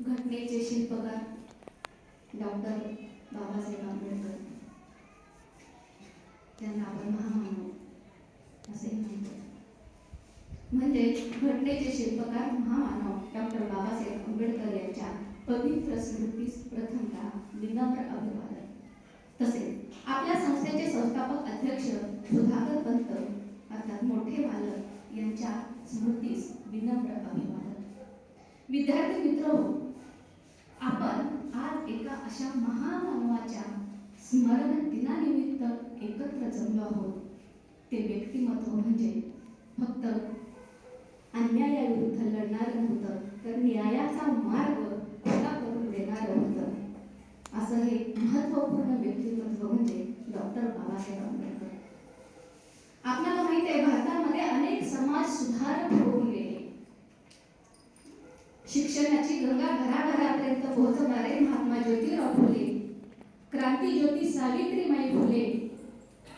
घटनेचे शिल्पकार डॉक्टर बाबासाहेब आंबेडकर. त्यांना आपण महामानव असे म्हणतो. म्हणजे घटनेचे शिल्पकार महामानव डॉक्टर बाबासाहेब आंबेडकर यांच्या पवित्र स्मृतीस प्रथमता विनम्र अभिवादन. तसेच आपल्या संस्थेचे संस्थापक अध्यक्ष सुधाकर पंत अर्थात मोठे मालक यांच्या स्मृतीस विनम्र अभिवादन. विद्यार्थी मित्र हो आपण आज एका अशा महामानवाच्या स्मरण दिनानिमित्त एकत्र जमलो आहोत. ते व्यक्तिमत्व म्हणजे फक्त अन्यायाविरुद्ध लढणारं नव्हतं तर न्यायाचा मार्ग खुला करून देणारं होतं? असं हे महत्त्वपूर्ण व्यक्तिमत्व म्हणजे डॉक्टर बाबासाहेब आंबेडकर. आपल्याला माहिती आहे भारतामध्ये अनेक समाज सुधारक होऊन शिक्षणाची गंगा घराघरापर्यंत पोहोचवणारे महात्मा ज्योतिराव फुले. क्रांतीज्योती सावित्रीबाई फुले.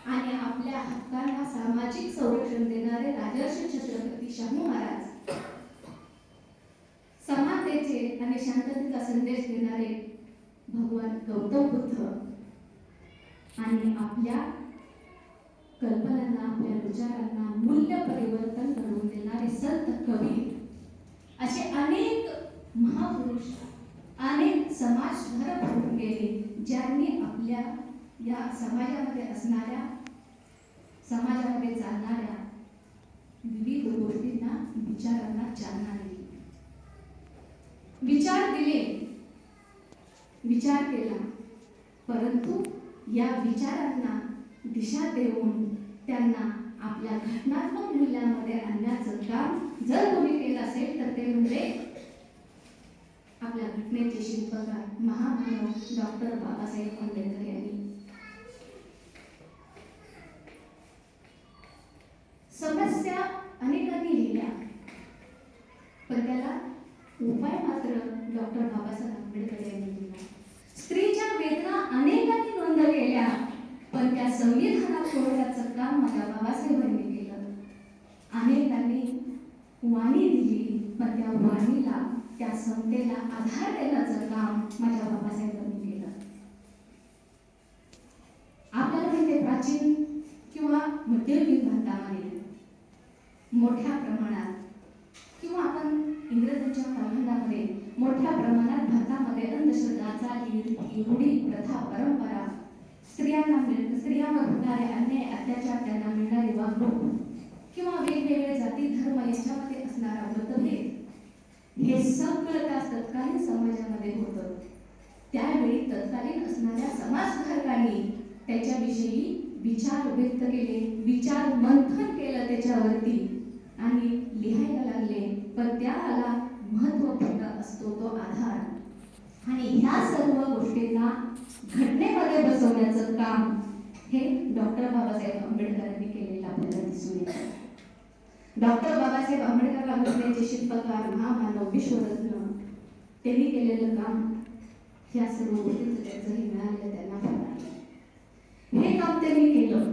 आणि आपल्या हक्कांना सामाजिक संरक्षण देणारे राजर्षी छत्रपती शाहू महाराज. समानतेचे आणि शांततेचा संदेश देणारे भगवान गौतम बुद्ध. आणि आपल्या कल्पनांना आपल्या विचारांना मूल्य परिवर्तन घडवून देणारे संत कवी. असे अनेक महापुरुष अनेक समाज सुधारक होऊन गेले ज्यांनी आपल्या या समाजामध्ये असणाऱ्या समाजामध्ये चालणाऱ्या विविध गोष्टींना विचारांना चालना दिली. विचार दिले. विचार केला. परंतु या विचारांना दिशा देऊन त्यांना आपल्या घटनात्मक मूल्यांमध्ये आणण्याचं काम जर कोणी केलं असेल तर ते म्हणजे आपल्या घटनेचे शिल्पकार महामानव डॉक्टर बाबासाहेब आंबेडकर यांनी. समस्या अनेकांनी लिहिल्या पण त्याला उपाय मात्र डॉक्टर बाबासाहेब आंबेडकर यांनी दिला. स्त्रीच्या वेदना अनेकांनी नोंद केल्या पण त्या संविधानात सोडण्याचं काम माझ्या बाबासाहेबांनी केलं अनेकांनी वाणी दिली पण त्या वाणीला त्या संतेला आधार देण्याचं काम माझ्या बाबासाहेबांनी केलं. आपल्याला माहिती प्राचीन किंवा मध्ययुगीन भारतामध्ये मोठ्या प्रमाणात किंवा आपण इंग्रजांच्या कालखंडामध्ये मोठ्या प्रमाणात भारतामध्ये अंधश्रद्धा चाली रूढी प्रथा परंपरा स्त्रियांना मिळ स्त्रियांवर होणारे अन्याय अत्याचार त्यांना मिळणारी वागणूक किंवा वेगवेगळे जाती धर्म यांच्यामध्ये असणारा मतभेद हे. सगळं त्या तत्कालीन समाजामध्ये होतं. त्यावेळी तत्कालीन असणाऱ्या समाजधारकांनी त्याच्याविषयी विचार व्यक्त केले विचार मंथन केलं त्याच्यावरती आणि लिहायला लागले. पण त्याला महत्त्वपूर्ण असतो तो आधार. आणि ह्या सर्व गोष्टींना घटनेमध्ये बसवण्याचं काम हे डॉक्टर बाबासाहेब आंबेडकरांनी केलेलं आपल्याला दिसून येतं. डॉक्टर बाबासाहेब आंबेडकर आंबेडकरांचे शिल्पकार महामानव विश्वरत्न त्यांनी केलेलं काम ह्या सर्व गोष्टींचं त्यांचं हे मिळालेलं त्यांना फार आहे. हे काम त्यांनी केलं.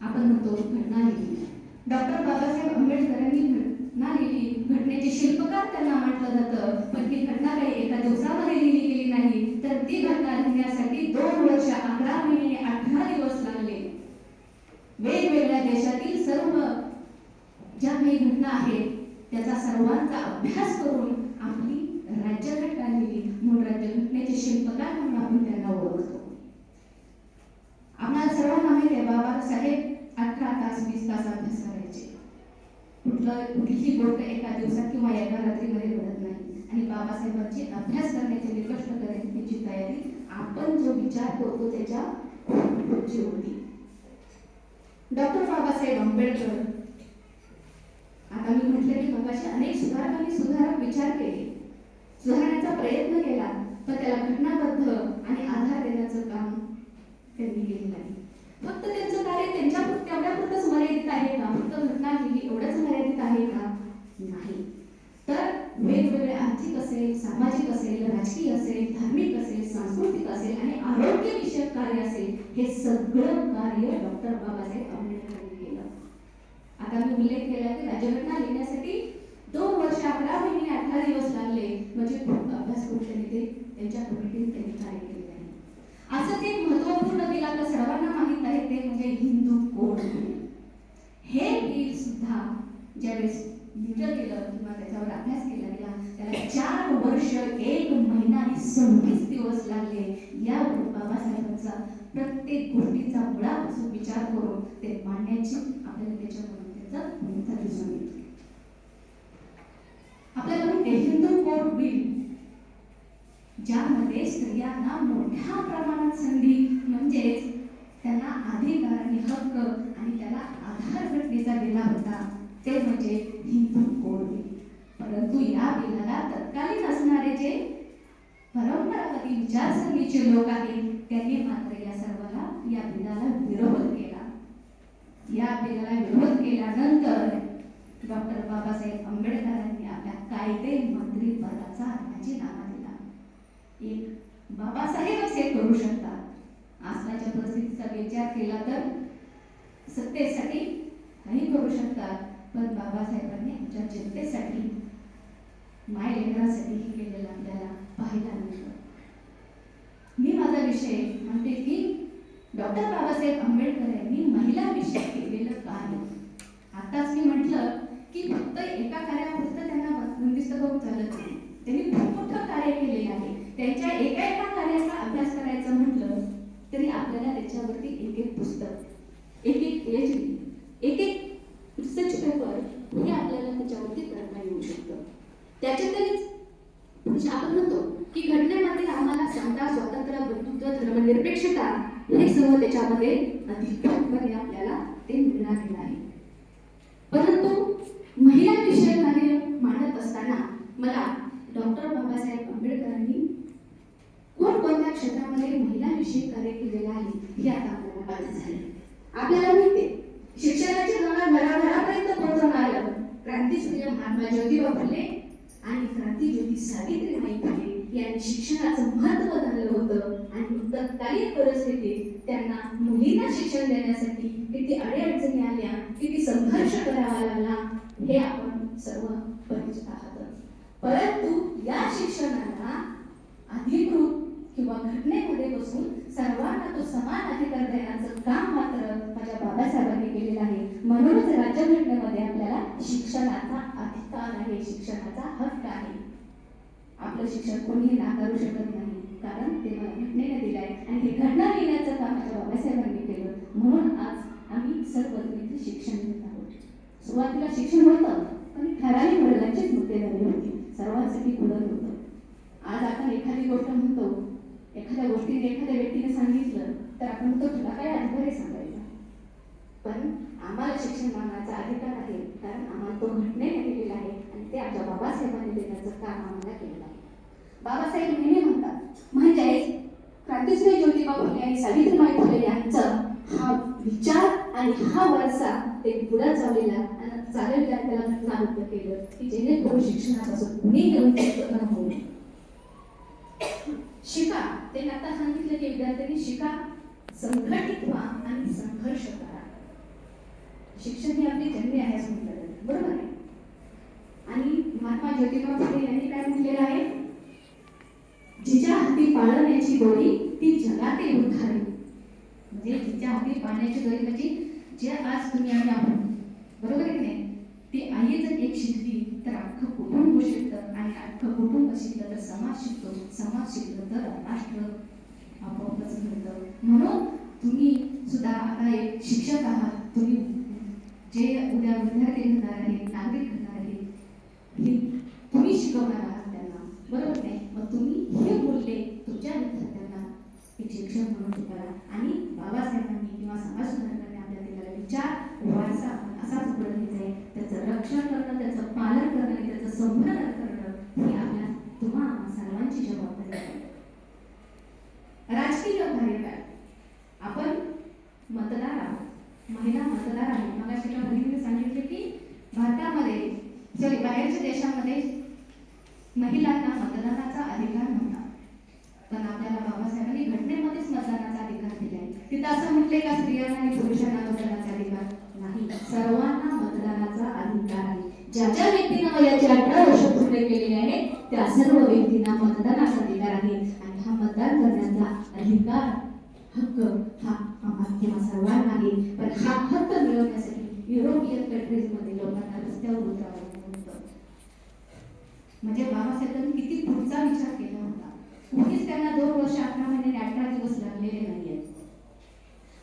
आपण म्हणतो घटना लिहिली. डॉक्टर बाबासाहेब आंबेडकरांनी घटना लिहिली. घटनेचे शिल्पकार त्यांना म्हटलं जातं पण ती घटना काही एका दिवसामध्ये लिहिली गेली नाही. तर ती घटना लिहिण्यासाठी दोन वर्ष अकरा महिने अठरा दिवस लागले. वेगवेगळ्या देशातील सर्व ज्या काही घटना आहेत त्याचा सर्वांचा अभ्यास करून आपली राज्यघटना लिहिली म्हणून राज्यघटनेचे शिल्पकार म्हणून आपण त्यांना ओळखतो. आपल्याला सर्वांना माहिती आहे बाबासाहेब अठरा तास वीस तास अभ्यास करायचे. कुठलं कुठलीही गोष्ट एका दिवसात किंवा एका रात्रीमध्ये घडत नाही. आणि बाबासाहेबांची अभ्यास करण्याची आणि करण्याची तयारी आपण जो विचार करतो त्याच्या पुढची होती डॉक्टर बाबासाहेब आंबेडकर आता मी म्हटलं की मगाशी अनेक सुधारकांनी सुधारक विचार केले. सुधारण्याचा प्रयत्न केला पण त्याला घटनाबद्ध आणि आधार देण्याचं काम त्यांनी केलेलं आहे फक्त त्यांचं कार्य त्यांच्या तेवढ्यापुरतंच मर्यादित आहे का? फक्त घटना लिहिली एवढंच मर्यादित आहे का? नाही. तर वेगवेगळे आर्थिक असेल सामाजिक असेल राजकीय असेल धार्मिक असेल सांस्कृतिक असेल आणि आरोग्यविषयक कार्य असेल हे सगळं कार्य डॉक्टर बाबासाहेब आंबेडकर भारताने उल्लेख केला की राज्यघटना लिहिण्यासाठी दोन वर्ष अकरा महिने अठरा दिवस लागले. म्हणजे खूप अभ्यास करून ते. त्यांच्या कमिटीने त्यांनी कार्य केले आहे. असं ते महत्त्वपूर्ण बिल आपल्या सर्वांना माहीत आहे ते म्हणजे हिंदू कोड. हे बिल सुद्धा ज्यावेळेस लिहिलं गेलं किंवा त्याच्यावर अभ्यास केला गेला त्याला चार वर्ष एक महिना आणि सव्वीस दिवस लागले. या बाबासाहेबांचा प्रत्येक गोष्ट स्त्रियांना मोठ्या प्रमाणात संधी म्हणजेच त्यांना अधिकार आणि हक्क आणि त्याला आधार घटनेचा दिला होता. ते म्हणजे हिंदू कोड परंतु या बिलाला तत्कालीन असणारे जे परंपरागती विचारसरणीचे लोक आहेत त्यांनी मात्र या सर्वाला या बिलाला विरोध केला. या बिलाला विरोध केल्यानंतर डॉक्टर बाबासाहेब आंबेडकरांनी आपल्या कायदे मंत्री पदाचा राजीनामा दिला. एक बाबासाहेबच हे करू शकतात. आसनाच्या परिस्थितीचा विचार केला तर सत्तेसाठी काही करू शकतात. पण बाबासाहेबांनी आमच्या जनतेसाठी माय लेकरासाठी हे केलेलं आपल्याला पाहायला मिळतं. मी माझा विषय म्हणते की डॉक्टर बाबासाहेब आंबेडकर यांनी महिला विषय केलेलं कार्य आताच मी म्हटलं की फक्त एका कार्यापुरतं त्यांना बंदिस्त करून चालत नाही. त्यांनी खूप मोठं कार्य केलेलं आहे. त्यांच्या एका एका कार्याचा अभ्यास करायचा म्हटलं तरी आपल्याला त्याच्यावरती एक एक पुस्तक एक एक पेज एक एक रिसर्च पेपर हे आपल्याला त्याच्यावरती करता येऊ शकतं. त्याच्यातच म्हणजे आपण म्हणतो की घटनेमध्ये आम्हाला समता स्वातंत्र्य बंधुत्व धर्मनिरपेक्षता हे सर्व त्याच्यामध्ये अधिकपणे आपल्याला ते मिळणार आहे. परंतु महिलांविषयी कार्य मांडत असताना मला डॉक्टर बाबासाहेब आंबेडकरांनी कोणकोणत्या विषयी महिलांविषयी कार्य केलेलं आहे. हे आता आपल्याला माहिती झाले. आपल्याला माहिती आहे, शिक्षणाची गंगा घराघरापर्यंत पोहोचवणारं क्रांतीसूर्य महात्मा ज्योतिबा फुले आणि क्रांती ज्योती सावित्रीबाई फुले यांनी शिक्षणाचं महत्त्व जाणलं होतं. आणि तत्कालीन परिस्थितीत त्यांना मुलींना शिक्षण देण्यासाठी किती अडीअडचणी आल्या किती संघर्ष करावा लागला हे आपण सर्व परिचित आहात परंतु या शिक्षणाला अधिकृत किंवा घटनेमध्ये बसून सर्वांना तो समान अधिकार देण्याचं काम मात्र माझ्या बाबासाहेबांनी केलेलं आहे. म्हणूनच राज्यघटनेमध्ये आपल्याला शिक्षणाचा अधिकार आहे शिक्षणाचा हक्क आहे. आपलं शिक्षण कोणीही नाकारू शकत नाही कारण ते मला घटनेने दिलं आहे. आणि हे घटना लिहिण्याचं काम माझ्या बाबासाहेबांनी केलं. म्हणून आज आम्ही सर्व इथे शिक्षण घेत आहोत. सुरुवातीला शिक्षण होतं पण ठराविक वडिलांचेच मुद्दे झाले होते. सर्वांसाठी खुलं होतं आज आपण एखादी गोष्ट म्हणतो एखाद्या गोष्टीने एखाद्या व्यक्तीने सांगितलं तर आपण तो तुला काय अधिकार आहे सांगायचा? पण आम्हाला शिक्षण मागण्याचा अधिकार आहे. कारण आम्हाला तो घटनेने दिलेला आहे आणि ते आमच्या बाबासाहेबांनी देण्याचं काम आम्हाला केलेलं आहे. बाबासाहेब नेहमी म्हणतात म्हणजेच क्रांतिश्री ज्योतिबा फुले आणि सावित्रीबाई फुले यांचं हा विचार आणि हा वारसा ते पुढे चाललेला आणि चालेल त्या त्याला घटनाबद्ध केलं की जेणेकरून शिक्षणापासून कुणी घेऊन होऊ शिका. त्यांनी आता सांगितलं की विद्यार्थ्यांनी शिका. संघटित व्हा आणि संघर्ष करा. शिक्षण ही आपली जन्मी आहे असं म्हटलं जातं. बरोबर आहे? आणि महात्मा ज्योतिबा फुले यांनी काय म्हटलेलं आहे? जिच्या हाती पाळण्याची गोडी ती जगातील उद्धारे. म्हणजे जिच्या हाती पाळण्याची गोडी म्हणजे जे आज तुम्ही आणि आपण बरोबर आहे की नाही? ती आई जर एक शिकली तर अख्खं कुटुंब शिकतं आणि अख्खं कुटुंब शिकलं तर समाज शिकतो. समाज शिकलं तर राष्ट्र आपोआपच घडतं. म्हणून तुम्ही सुद्धा आता एक शिक्षक आहात. तुम्ही जे उद्या विद्यार्थी घडणार आहेत नागरिक घडणार आहेत तुम्ही शिकवणार आहात त्यांना. बरोबर नाही मग तुम्ही हे बोलले तुमच्या विद्यार्थ्यांना एक शिक्षक म्हणून शिकवा आणि बाबासाहेबांनी किंवा समाज सुधारकांनी आपल्या दिलेला विचार वारसा आपण असाच पुढे घ्यायचा आहे त्याचं रक्षण करणं त्याचं पालन करणं आणि त्याचं संवर्धन करणं ही आपल्या तुम्हा सर्वांची जबाबदारी आहे. राजकीय कार्य आपण मतदार आहोत. महिला मतदार आहे मला एका बहिणीने सांगितले की भारतामध्ये सॉरी बाहेरच्या देशामध्ये महिलांना मतदानाचा अधिकार नव्हता. पण आपल्याला बाबासाहेबांनी घटनेमध्येच मतदानाचा अधिकार दिला आहे तिथं असं म्हटले का स्त्रियांना आणि पुरुषांना मतदानाचा अधिकार नाही? सर्वांना मतदानाचा अधिकार आहे. ज्या ज्या व्यक्तींना वयाचे अठरा वर्ष पूर्ण केलेले आहे त्या सर्व व्यक्तींना मतदानाचा अधिकार आहे. आणि हा मतदान करण्याचा अधिकार हक्क हा आम्हा किंवा सर्वांना आहे पण हा हक्क मिळवण्यासाठी युरोपियन कंट्रीजमध्ये लोकांना रस्त्यावर उतरावं होतं म्हणजे बाबासाहेबांनी किती पुढचा विचार केला होता. कुठेच त्यांना दोन वर्ष अठरा महिने अठरा दिवस लागलेले नाहीयेत.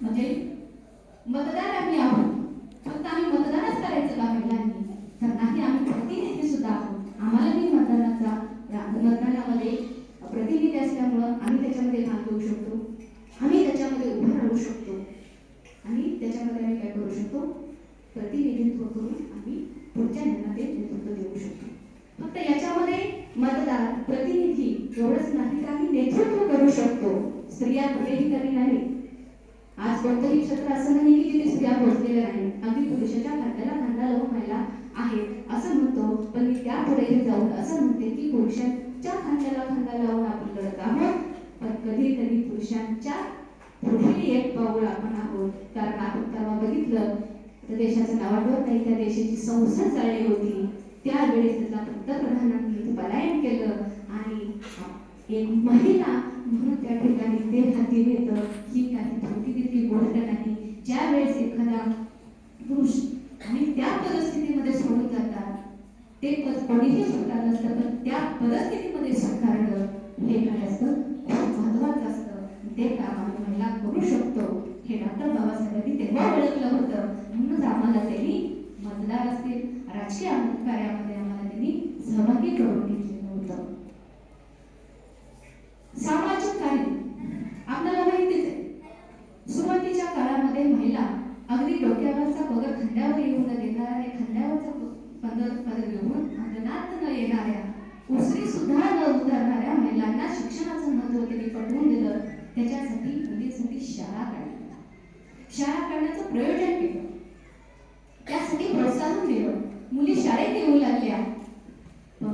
म्हणजे मतदार आम्ही आहोत. फक्त आम्ही मतदानच करायचं का महिलांनी तर नाही आम्ही प्रतिनिधी सुद्धा आहोत. आम्हालाही मतदानाचा मतदानामध्ये प्रतिनिधी असल्यामुळं आम्ही त्याच्यामध्ये भाग घेऊ शकतो. आम्ही त्याच्यामध्ये उभं राहू शकतो. आणि त्याच्यामध्ये आम्ही काय करू शकतो? प्रतिनिधित्व करून आम्ही पुढच्या ते नेतृत्व देऊ शकतो. फक्त याच्यामध्ये मतदार प्रतिनिधी एवढंच नाही तर आम्ही नेतृत्व करू शकतो. स्त्रिया कुठेही कमी नाही. आज कोणतंही क्षेत्र असं नाही की तिथे स्त्रिया पोहोचलेल्या नाही. अगदी पुरुषाच्या खांद्याला खांदा लावून व्हायला आहे असं म्हणतो पण मी त्यापुढेही जाऊन असं म्हणते की पुरुषांच्या खांद्याला खांदा लावून आपण लढत आहोत. पण कधी कधी पुरुषांच्या पुढे एक पाऊल आपण आहोत. कारण आपण तेव्हा बघितलं तर देशाचं नाव आठवत नाही त्या देशाची संसद चालली होती. त्यावेळेस त्याचा पंतप्रधानांनी पलायन केलं आणि एक महिला म्हणून त्या ठिकाणी ते हाती घेत. ही काही छोटी तितकी गोष्ट नाही. ज्या वेळेस एखादा पुरुष आणि त्या परिस्थितीमध्ये सोडून जातात ते पद कोणीही स्वीकारलं नसतं पण त्या परिस्थितीमध्ये स्वीकारणं हे काय असतं. ते काम आम्ही महिला करू शकतो. हे डॉक्टर बाबासाहेबांनी तेव्हा ओळखलं होतं. म्हणूनच आम्हाला त्यांनी मतदार असतील राजकीय कार्यामध्ये आम्हाला त्यांनी सहभागी करून घेतलेलं होतं. सामाजिक कार्य. आपल्याला माहितीच आहे. सुरुवातीच्या काळामध्ये महिला अगदी डोक्यावरचा पगर खांद्यावर येऊन न देणाऱ्या आणि खांद्यावरचा पदर पदर घेऊन अंगणात न येणाऱ्या उसरी सुद्धा न उतरणाऱ्या महिलांना शिक्षणाचं महत्त्व त्यांनी पटवून दिलं. त्याच्यासाठी मुलींसाठी शाळा काढली. शाळा काढण्याचं प्रयोजन केलं. त्यासाठी प्रोत्साहन दिलं. मुली शाळेत येऊ लागल्या. पण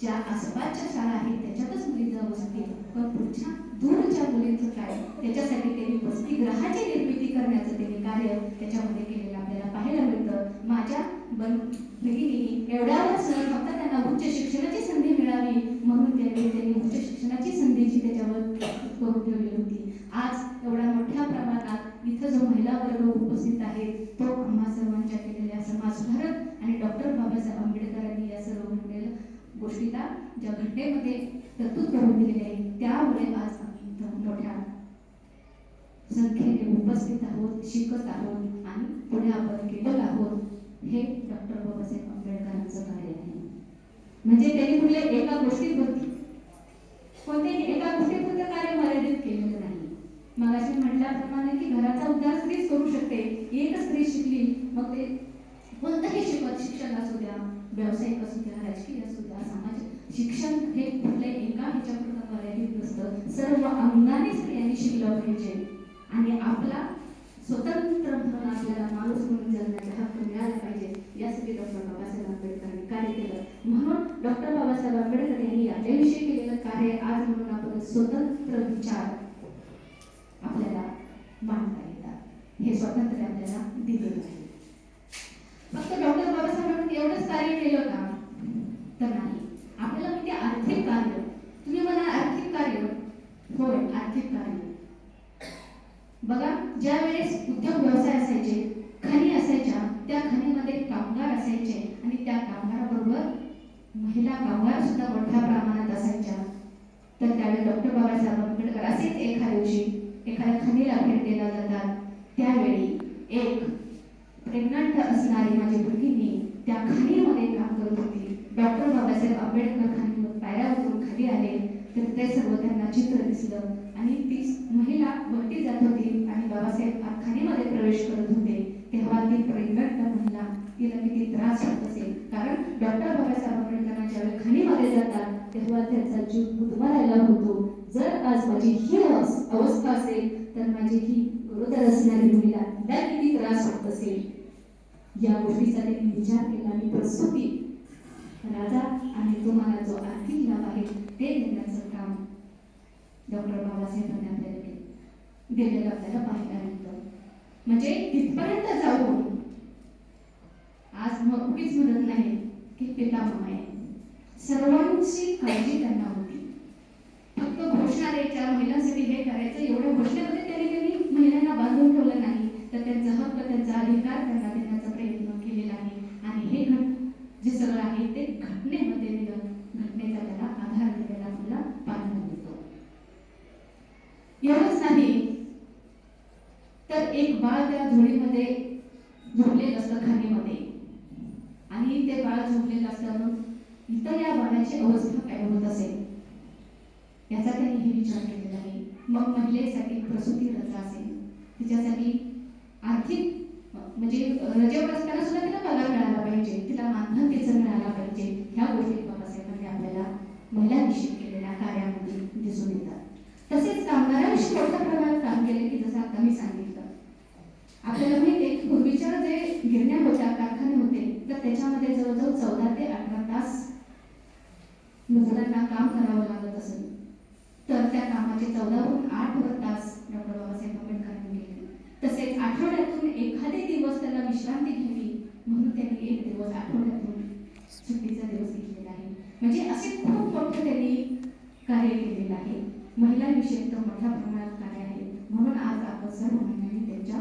ज्या आसपासच्या शाळा आहेत त्याच्यातच मुली जाऊ असतील पण पुढच्या दूरच्या मुलींचं काय? त्याच्यासाठी त्यांनी वसतिगृहाची निर्मिती करण्याचं त्यांनी कार्य त्याच्यामध्ये केलेलं आपल्याला पाहायला मिळतं. माझ्या बन भगिनी एवढ्यावरच फक्त त्यांना उच्च शिक्षणाची संधी मिळावी म्हणून त्यांनी त्यांनी उच्च शिक्षणाची संधीची त्याच्यावर करून ठेवली होती. आज एवढ्या मोठ्या प्रमाणात इथं जो महिला वर्ग उपस्थित आहे तो आम्हा सर्वांच्या केलेल्या समाज आणि डॉक्टर बाबासाहेब आंबेडकरांनी या सर्व घडलेल्या गोष्टीला ज्या घटनेमध्ये तरतूद करून दिलेली आहे त्यामुळे आज आम्ही इथं मोठ्या संख्येने उपस्थित आहोत शिकत आहोत आणि पुढे आपण गेलेलो आहोत हे डॉक्टर बाबासाहेब आंबेडकरांचं कार्य आहे. म्हणजे त्यांनी कुठल्या एका गोष्टीवरती कोणत्याही एका गोष्टीपुरतं कार्य मर्यादित केलेलं नाही. मगाशी म्हटल्याप्रमाणे की घराचा उद्धार स्त्रीच करू शकते. एक स्त्री शिकली मग ते कोणतंही शिकत शिक्षण असू द्या व्यावसायिक असू द्या राजकीय असू द्या सामाजिक शिक्षण हे कुठल्या एका ह्याच्यापुरतं मर्यादित नसतं. सर्व अंगाने स्त्रियांनी शिकलं पाहिजे. आणि आपला स्वतंत्र म्हणून आपल्याला माणूस म्हणून जगण्याचा हक्क मिळाला पाहिजे. यासाठी डॉक्टर बाबासाहेब आंबेडकरांनी कार्य केलं. म्हणून डॉक्टर बाबासाहेब आंबेडकर यांनी आपल्याविषयी केलेलं कार्य आज म्हणून आपण स्वतंत्र विचार आपल्याला मांडता येतात. हे स्वातंत्र्य आपल्याला दिलेलं आहे. फक्त डॉक्टर बाबासाहेबांनी एवढंच कार्य केलं का? तर नाही. आपल्याला म्हणजे आर्थिक कार्य. तुम्ही म्हणा आर्थिक कार्य. होय आर्थिक कार्य. बघा ज्या वेळेस उद्योग व्यवसाय असायचे खणी असायच्या त्या खणीमध्ये कामगार असायचे आणि त्या कामगाराबरोबर महिला कामगार सुद्धा मोठ्या प्रमाणात असायच्या. तर त्यावेळी डॉक्टर बाबासाहेब आंबेडकर असेच एका दिवशी एखाद्या खनीला भेट द्यायला जातात. त्यावेळी एक प्रेग्नंट असणारी माझी भगिनी त्या खाणीमध्ये काम करत होती. डॉक्टर बाबासाहेब आंबेडकर खाणीवर पायऱ्या उतरून खाली आले. तर ते सर्व त्यांना चित्र दिसलं आणि ती महिला वरती जात होती आणि बाबासाहेब खाणीमध्ये प्रवेश करत होते तेव्हा ती प्रेग्नंट महिला तिला किती त्रास होत असेल कारण डॉक्टर बाबासाहेब आंबेडकरांना ज्यावेळी खाणीमध्ये मला त्यांचा जीव गुदमरायला होतो. जर आज माझी ही अवस्था असेल तर माझी ही गरोदर असणारी मुलीला तिला किती त्रास होत असेल? या गोष्टीचा त्यांनी विचार केला मी प्रसूती राजा आणि तुम्हाला जो आर्थिक लाभ आहे ते देण्याचं काम डॉक्टर बाबासाहेबांनी आपल्याला केलं. दिलेलं आपल्याला पाहायला मिळतं. म्हणजे तिथपर्यंत जाऊन आज मग उगीच म्हणत नाही की पिता आहे. सर्वांची काळजी त्यांना होती. फक्त घोषणा द्यायच्या महिलांसाठी हे करायचं एवढ्या घोषणेमध्ये त्यांनी त्यांनी महिलांना बांधून ठेवलं नाही. तर त्यांचा हक्क त्यांचा अधिकार त्यांना देण्याचा प्रयत्न केलेला आहे. आणि हे घट जे सगळं आहे ते घटनेमध्ये दिलं. घटनेचा त्याला आधार दिलेला आपल्याला पाहायला मिळतो एवढंच नाही तर एक बाळ त्या झोळीमध्ये झोपलेलं असतं खाणीमध्ये. आणि ते बाळ झोपलेलं असतं इतर या बाळाची अवस्था काय होत असेल? याचा त्यांनी हे विचार केलेला आहे. मग महिलेसाठी प्रसूती रजा असेल. तिच्यासाठी आर्थिक म्हणजे रजेवर असताना सुद्धा तिला पगार मिळाला पाहिजे. तिला मानधन तिचं मिळाला पाहिजे. ह्या गोष्टी बाबासाहेबांनी आपल्याला महिला निश्चित केलेल्या कार्यामध्ये दिसून येतात. तसेच कामगारांविषयी मोठ्या प्रमाणात काम केले की जसं आता मी सांगितलं. आपल्याला माहिती आहे की पूर्वीच्या जे गिरण्या होत्या कारखाने होते तर त्याच्यामध्ये जवळजवळ चौदा ते अठरा तास मजुरांना काम करावं लागत असेल तर त्या कामाचे चौदाहून आठ वर तास डॉक्टर बाबासाहेब आंबेडकरांनी केले. तसेच आठवड्यातून एखादे दिवस त्याला विश्रांती घ्यावी म्हणून त्यांनी एक दिवस आठवड्यातून सुट्टीचा दिवस घेतलेला आहे. म्हणजे असे खूप मोठं त्यांनी कार्य केलेलं आहे. महिलांविषयी तर मोठ्या प्रमाणात कार्य आहे. म्हणून आज आपण सर्व महिलांनी त्यांच्या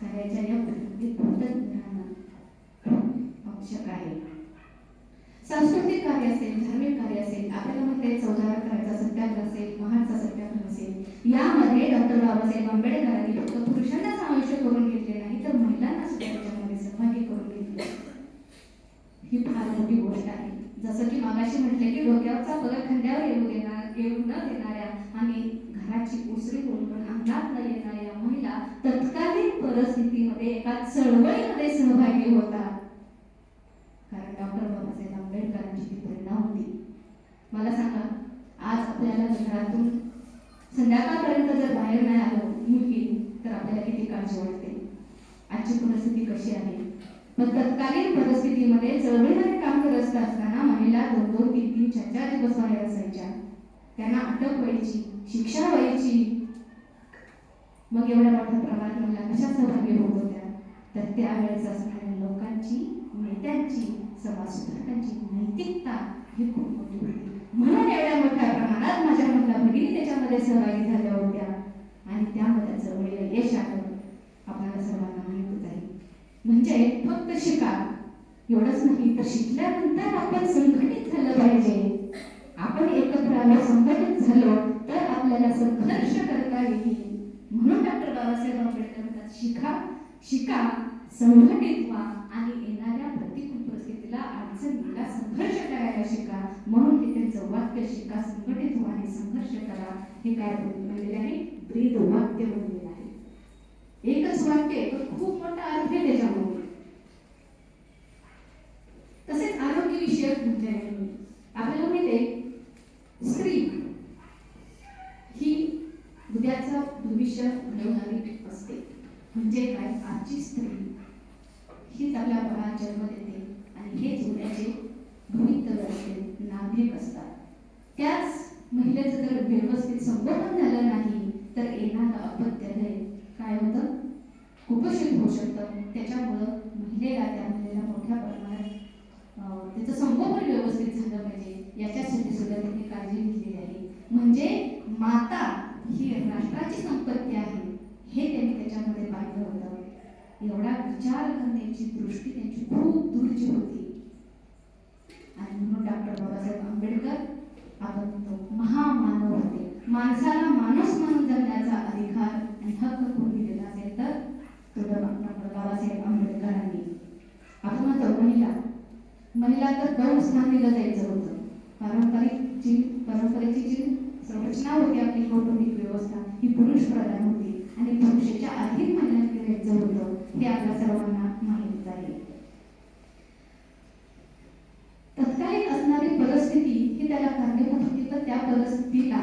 कार्याच्या या गोष्टीमध्ये कृतज्ञ राहणं आवश्यक आहे. सांस्कृतिक कार्य असेल धार्मिक कार्य असेल आपल्याला म्हणते चौदा करायचा सत्याग्रह असेल महाडचा सत्याग्रह असेल. यामध्ये डॉक्टर बाबासाहेब आंबेडकरांनी फक्त पुरुषांना समाविष्ट करून घेतले नाही तर महिलांना सुद्धा त्याच्यामध्ये सहभागी करून घेतले ही फार मोठी गोष्ट आहे. जसं की मागाशी म्हटले की डोक्यावरचा पदर खांद्यावर येऊ देणार येऊ न देणाऱ्या आणि घराची उसरी ओळखून अंगणात न येणाऱ्या महिला तत्कालीन परिस्थितीमध्ये एका चळवळीमध्ये सहभागी होतात. कारण डॉक्टर बाबासाहेब आंबेडकरांची ती प्रेरणा होती. मला सांगा आज आपल्याला घरातून संध्याकाळपर्यंत जर बाहेर नाही आलो मुलगी तर आपल्याला किती काळजी वाटते? आजची परिस्थिती कशी आहे? पण तत्कालीन परिस्थितीमध्ये चळवळीमध्ये काम करत असताना महिला दोन दोन तीन तीन चार चार दिवस बाहेर असायच्या. त्यांना अटक व्हायची शिक्षा व्हायची. मग एवढ्या मोठ्या प्रमाणात महिला कशा सहभागी होत होत्या? तर त्यावेळेस असणाऱ्या म्हणजे नेत्यांची समाज सुधारकांची नैतिकता ही खूप मोठी होती. म्हणून एवढ्या मोठ्या प्रमाणात माझ्या महिला भगिनी त्याच्यामध्ये सहभागी झाल्या होत्या. आणि त्यामध्ये चळवळीला यश आलं. आपल्याला सर्वांना माहितच आहे. म्हणजे फक्त शिका. एवढंच नाही तर शिकल्यानंतर आपण संघटित झालं पाहिजे. आपण एकत्र आलो संघटित झालो तर आपल्याला संघर्ष करता येईल. म्हणून डॉक्टर बाबासाहेब आंबेडकर म्हणतात शिका शिका संघटित व्हा आणि येणाऱ्या प्रतिकूल परिस्थितीला अडचणीला संघर्ष करायला शिका. म्हणून तिथे त्यांचं वाक्य शिका संघटित व्हा आणि संघर्ष करा. हे काय म्हणलेले आहे? ब्रीद वाक्य बनलेलं आहे. एकच वाक्य पण खूप मोठा अर्थ आहे त्याच्यामध्ये. तसेच आरोग्य विषयक म्हणजे आपल्याला माहिती आहे स्त्री ही उद्याचं भविष्य घडवणारी असते. म्हणजे काय? आजची स्त्री. हीच आपल्या बाळाला जन्म देते आणि हेच उद्याचे भवितव्य असते नागरिक असतात त्याच महिलेचं जर व्यवस्थित संबोधन झालं नाही तर येणारं अपत्य काय होतं? कुपोषित होऊ शकतं. त्याच्यामुळं महिलेला त्या महिलेला मोठ्या प्रमाणात त्याचं संगोपन व्यवस्थित झालं पाहिजे. याच्यासाठी सुद्धा त्यांनी काळजी घेतलेली आहे. म्हणजे माता ही राष्ट्राची संपत्ती आहे. हे त्यांनी त्याच्यामध्ये पाहिलं होतं. एवढा विचार करण्याची दृष्टी त्यांची खूप दूरची होती. आणि म्हणून डॉक्टर बाबासाहेब आंबेडकर आपण म्हणतो महामानव होते. माणसाला माणूस म्हणून जगण्याचा अधिकार आणि हक्क कोण दिलेला असेल तर तो डॉक्टर बाबासाहेब आंबेडकरांनी. आपण म्हणतो महिला. महिला तर गौण स्थान दिलं जायचं होतं. पारंपरिक जी परंपरेची जी संरचना होती आपली कौटुंबिक व्यवस्था ही पुरुष प्रधान होती. आणि पुरुषाच्या अधिक महिला घ्यायचं होतं हे आपल्या सर्वांना माहीत आहे. तत्कालीन असणारी परिस्थिती ही त्याला कारणीभूत होती तर त्या परिस्थितीला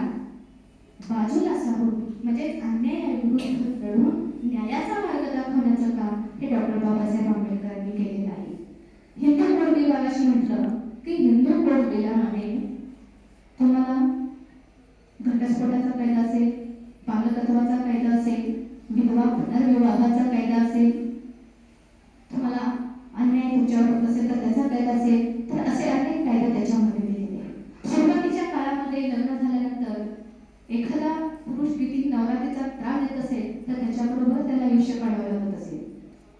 बाजूला सारून म्हणजे अन्यायाविरुद्ध लढून न्यायाचा मार्ग दाखवण्याचं काम हे डॉक्टर बाबासाहेब आंबेडकरांनी केलेलं आहे. हिंदू कोड विभागाशी म्हटलं की हिंदू कोड बिलामध्ये म्हणजे पुनर्विवाहाचा कायदा असेल तुम्हाला अन्याय तुमच्यावर होत असेल तर त्याचा कायदा असेल तर असे अनेक कायदे त्याच्यामध्ये दिलेले आहेत. सुरुवातीच्या काळामध्ये लग्न झाल्यानंतर एखादा पुरुष किती नवरात्रीचा त्रास देत असेल तर त्याच्याबरोबर त्याला आयुष्य काढावं लागत असेल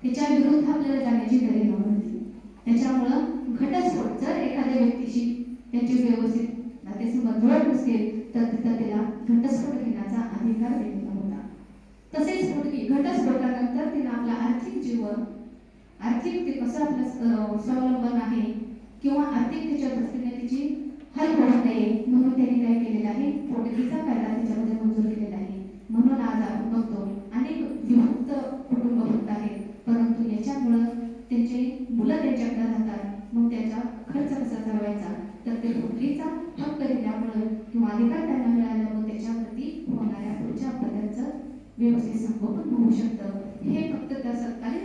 त्याच्या विरुद्ध आपल्याला जाण्याची गरज नव्हती त्याच्यामुळं घटस्फोट जर एखाद्या व्यक्तीशी त्यांची व्यवस्थित नातेसंबंध जुळत नसतील तर तिथं त्याला घटस्फोट घेण्याचा अधिकार दिलेला होता तसेच मुलगी घटस्फोटानंतर तिनं आपला आर्थिक जीवन आर्थिक ते कसं आपलं अं, स्वावलंबन आहे किंवा त्याच्या दृष्टीने तिची हल होऊ नये म्हणून त्यांनी काय केलेलं आहे? पोटगीचा कायदा त्याच्यामध्ये मंजूर केलेला आहे. म्हणून आज आपण बघतो अनेक विभक्त कुटुंब होत आहेत. परंतु याच्यामुळं त्यांचे मुलं त्यांच्याकडे राहतात. मग त्याचा खर्च कसा चालवायचा? तर ते पोटगीचा हक्क दिल्यामुळं किंवा अधिकार त्यांना मिळाल्यामुळे त्याच्यावरती होणाऱ्या पुढच्या पदांचं व्यवस्थित संगोपन होऊ शकतं. हे फक्त त्या सरकारी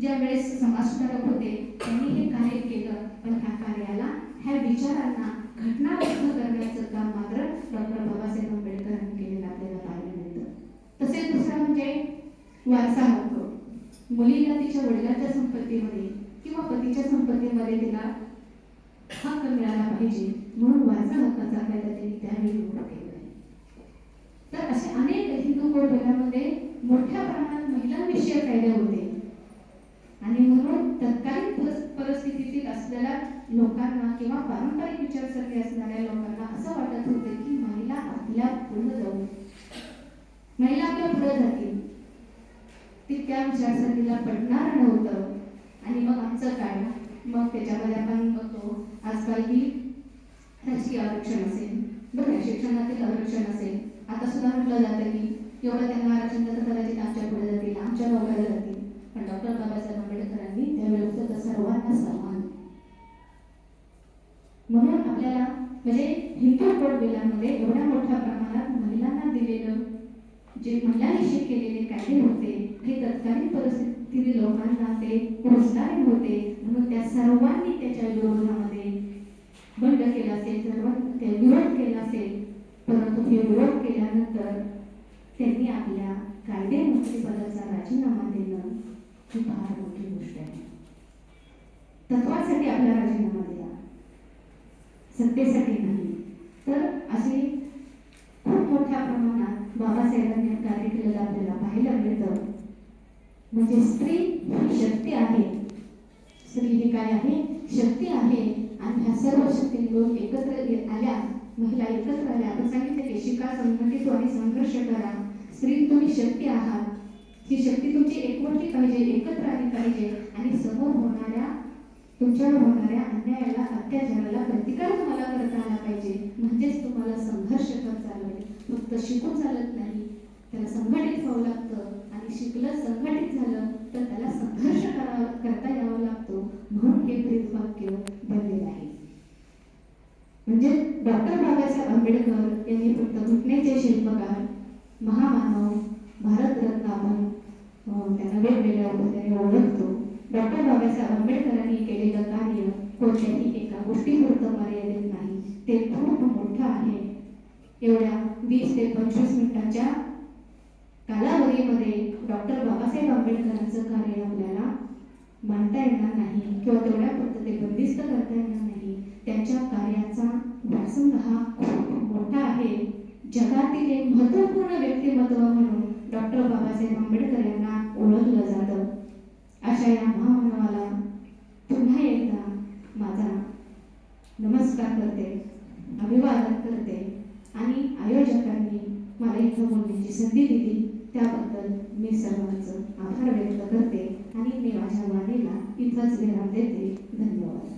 ज्या वेळेस समाजसुधारक होते त्यांनी हे कार्य केलं. पण ह्या कार्याला ह्या विचारांना घटनाबद्ध करण्याचं काम मात्र डॉक्टर बाबासाहेब आंबेडकरांनी केलेलं आपल्याला पाहायला मिळतं. तसेच दुसरं म्हणजे वारसा हक्क. मुलीला तिच्या वडिलांच्या संपत्तीमध्ये किंवा पतीच्या संपत्तीमध्ये तिला हक्क मिळाला पाहिजे म्हणून वारसा हक्काचा कायदा त्यांनी त्यावेळी उभा केला तर असे अनेक हिंदू कोडवेलामध्ये मोठ्या प्रमाणात महिलांविषयक कायदे होते. आणि म्हणून तत्कालीन परिस्थितीतील असलेल्या लोकांना किंवा पारंपरिक विचारसरणी असणाऱ्या लोकांना असं वाटत होते की महिला आपल्या पुढे जाऊ महिला आपल्या पुढे जातील. ती त्या विचारसरणीला पडणार नव्हतं. आणि मग आमचं काय? मग त्याच्यामध्ये आपण बघतो आजकाल की राजकीय आरक्षण असेल बरं शिक्षणातील आरक्षण असेल. आता सुद्धा म्हटलं जातं की एवढं त्यांना आरक्षण देतं कदाचित आमच्या पुढे जातील आमच्या नोकऱ्या जातील. डॉक्टर बाबासाहेब आंबेडकरांनी त्यावेळी होतं सर्वांना समान म्हणून आपल्याला म्हणजे हिंदू कोड बिलामध्ये एवढ्या मोठ्या प्रमाणात महिलांना दिलेलं जे महिलांविषयी केलेले कायदे होते हे तत्कालीन परिस्थितीतील लोकांना ते रोजगारी होते म्हणून त्या सर्वांनी त्याच्या विरोधामध्ये बंड केला असेल सर्वांनी ते विरोध केला असेल परंतु हे विरोध केल्यानंतर त्यांनी आपल्या कायदे मंत्रिपदाचा राजीनामा दिला. ही फार मोठी गोष्ट आहे. तत्वासाठी आपला राजीनामा दिला सत्तेसाठी नाही. तर असे खूप मोठ्या प्रमाणात बाबासाहेबांनी कार्य केलेलं आपल्याला पाहायला मिळतं. म्हणजे स्त्री ही शक्ती आहे. स्त्री ही काय आहे? शक्ती आहे. आणि ह्या सर्व शक्ती लोक एकत्र आल्या. महिला एकत्र आल्या. आपण सांगितलं की शिका संघटित आणि संघर्ष करा. स्त्री तुम्ही शक्ती आहात. ही शक्ती तुमची एकवटली पाहिजे एकत्र आली पाहिजे आणि समोर होणाऱ्या तुमच्यावर होणाऱ्या अन्यायाला अत्याचाराला प्रतिकार तुम्हाला करता आला पाहिजे म्हणजेच तुम्हाला संघर्ष करता आला फक्त शिकून चालत नाही त्याला संघटित व्हावं लागतं आणि शिकलं संघटित झालं तर त्याला संघर्ष करावा करता यावा लागतो म्हणून हे ब्रीदवाक्य बनलेलं आहे म्हणजे डॉक्टर बाबासाहेब आंबेडकर यांनी फक्त घटनेचे शिल्पकार महामानव भारतरत्न आपण त्यांना वेगवेगळ्या पद्धतीने ओळखतो. डॉक्टर बाबासाहेब आंबेडकरांनी केलेलं कार्य कोणत्याही एका गोष्टीपुरतं मर्यादित नाही. ते खूप मोठं आहे. एवढ्या वीस ते पंचवीस मिनिटाच्या कालावधीमध्ये डॉक्टर बाबासाहेब आंबेडकरांचं कार्य आपल्याला मांडता येणार नाही किंवा तेवढ्या पुरतं ते बंदिस्त करता येणार नाही. त्यांच्या कार्याचा व्यासंग हा खूप मोठा आहे. जगातील एक महत्त्वपूर्ण व्यक्तिमत्व म्हणून डॉक्टर बाबासाहेब आंबेडकर यांना ओळखलं जातं. अशा या महामानवाला पुन्हा एकदा माझा नमस्कार करते अभिवादन करते आणि आयोजकांनी मला इथं बोलण्याची संधी दिली त्याबद्दल मी सर्वांचं आभार व्यक्त करते आणि मी माझ्या वाणीला इथंच विराम देते. धन्यवाद.